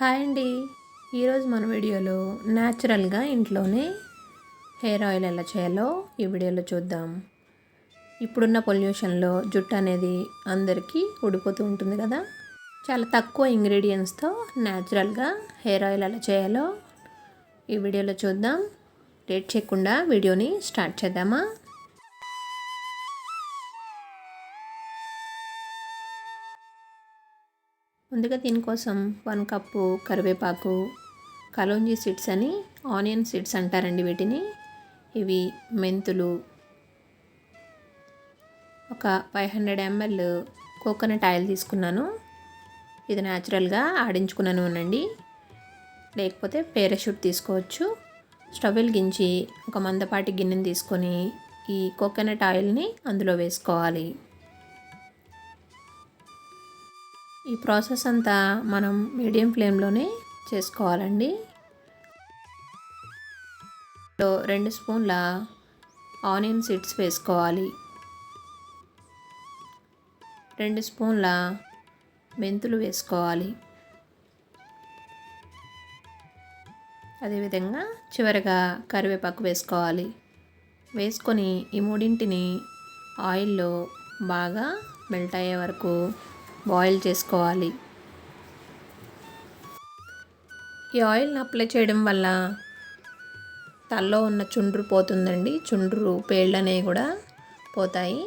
Hi అండి. ఈరోజు మన వీడియోలో న్యాచురల్గా ఇంట్లోనే హెయిర్ ఆయిల్ ఎలా చేయాలో ఈ వీడియోలో చూద్దాం. ఇప్పుడున్న పొల్యూషన్లో జుట్టు అనేది అందరికీ ఊడిపోతూ ఉంటుంది కదా. చాలా తక్కువ ఇంగ్రీడియంట్స్తో న్యాచురల్గా హెయిర్ ఆయిల్ ఎలా చేయాలో ఈ వీడియోలో చూద్దాం. లేట్ చేయకుండా వీడియోని స్టార్ట్ చేద్దామా? ముందుగా దీనికోసం వన్ కప్పు కరివేపాకు కలోంజీ సీడ్స్ అని ఆనియన్ సీడ్స్ అంటారండి వీటిని. ఇవి మెంతులు ఒక five hundred ML coconut oil తీసుకున్నాను. ఇది న్యాచురల్గా ఆడించుకున్నాను అనండి. లేకపోతే పేరాషూట్ తీసుకోవచ్చు. స్టవ్ వెలిగించి ఒక మందపాటి గిన్నెని తీసుకొని ఈ కోకోనట్ ఆయిల్ని అందులో వేసుకోవాలి. ఈ ప్రాసెస్ అంతా మనం మీడియం ఫ్లేమ్లోనే చేసుకోవాలండి. రెండు స్పూన్ల ఆనియన్ సీడ్స్ వేసుకోవాలి. రెండు స్పూన్ల మెంతులు వేసుకోవాలి. అదేవిధంగా చివరిగా కరివేపాకు వేసుకోవాలి. వేసుకొని ఈ మూడింటిని ఆయిల్లో బాగా మెల్ట్ అయ్యే వరకు బాయిల్ చేసుకోవాలి. ఈ ఆయిల్ని అప్లై చేయడం వల్ల తల్లో ఉన్న చుండ్రు పోతుందండి. చుండ్రు పేళ్ళు అనేవి కూడా పోతాయి.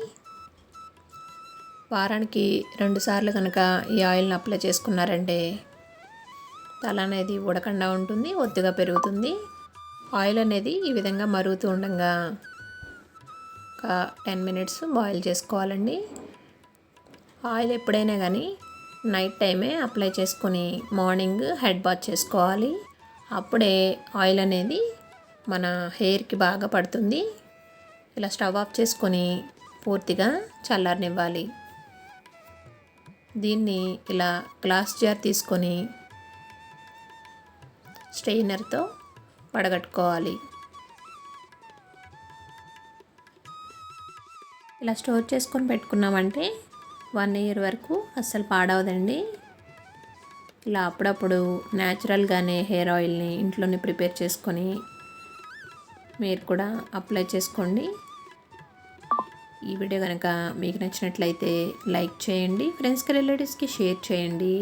వారానికి రెండుసార్లు కనుక ఈ ఆయిల్ని అప్లై చేసుకున్నారంటే తల అనేది ఉడకుండా ఉంటుంది ఒత్తుగా పెరుగుతుంది. ఆయిల్ అనేది ఈ విధంగా మరుగుతూ ఉండగా ఒక టెన్ మినిట్స్ బాయిల్ చేసుకోవాలండి. ఆయిల్ ఎప్పుడైనా కానీ నైట్ టైమే అప్లై చేసుకొని మార్నింగ్ హెడ్ బాత్ చేసుకోవాలి. అప్పుడే ఆయిల్ అనేది మన హెయిర్కి బాగా పడుతుంది. ఇలా స్టవ్ ఆఫ్ చేసుకొని పూర్తిగా చల్లారనివ్వాలి. దీన్ని ఇలా గ్లాస్ జార్ తీసుకొని స్ట్రెయినర్తో వడగట్టుకోవాలి ఇలా స్టోర్ చేసుకొని పెట్టుకున్నామంటే వన్ ఇయర్ వరకు అస్సలు పాడవదండి. ఇలా అప్పుడప్పుడు న్యాచురల్గానే హెయిర్ ఆయిల్ని ఇంట్లోనే ప్రిపేర్ చేసుకొని మీరు కూడా అప్లై చేసుకోండి. ఈ వీడియో కనుక మీకు నచ్చినట్లయితే లైక్ చేయండి ఫ్రెండ్స్కి రిలేటివ్స్కి షేర్ చేయండి.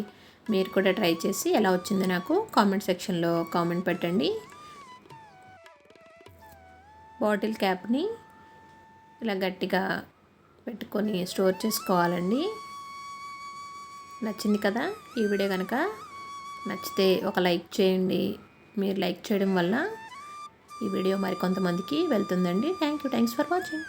మీరు కూడా ట్రై చేసి ఎలా వచ్చిందో నాకు కామెంట్ సెక్షన్లో కామెంట్ పెట్టండి. బాటిల్ క్యాప్ని ఇలా గట్టిగా పెట్టుకొని స్టోర్ చేసుకోవాలండి. నచ్చింది కదా ఈ వీడియో కనుక నచ్చితే ఒక లైక్ చేయండి. మీరు లైక్ చేయడం వల్ల ఈ వీడియో మరి కొంతమందికి వెళ్తుందండి. Thank you. Thanks for watching.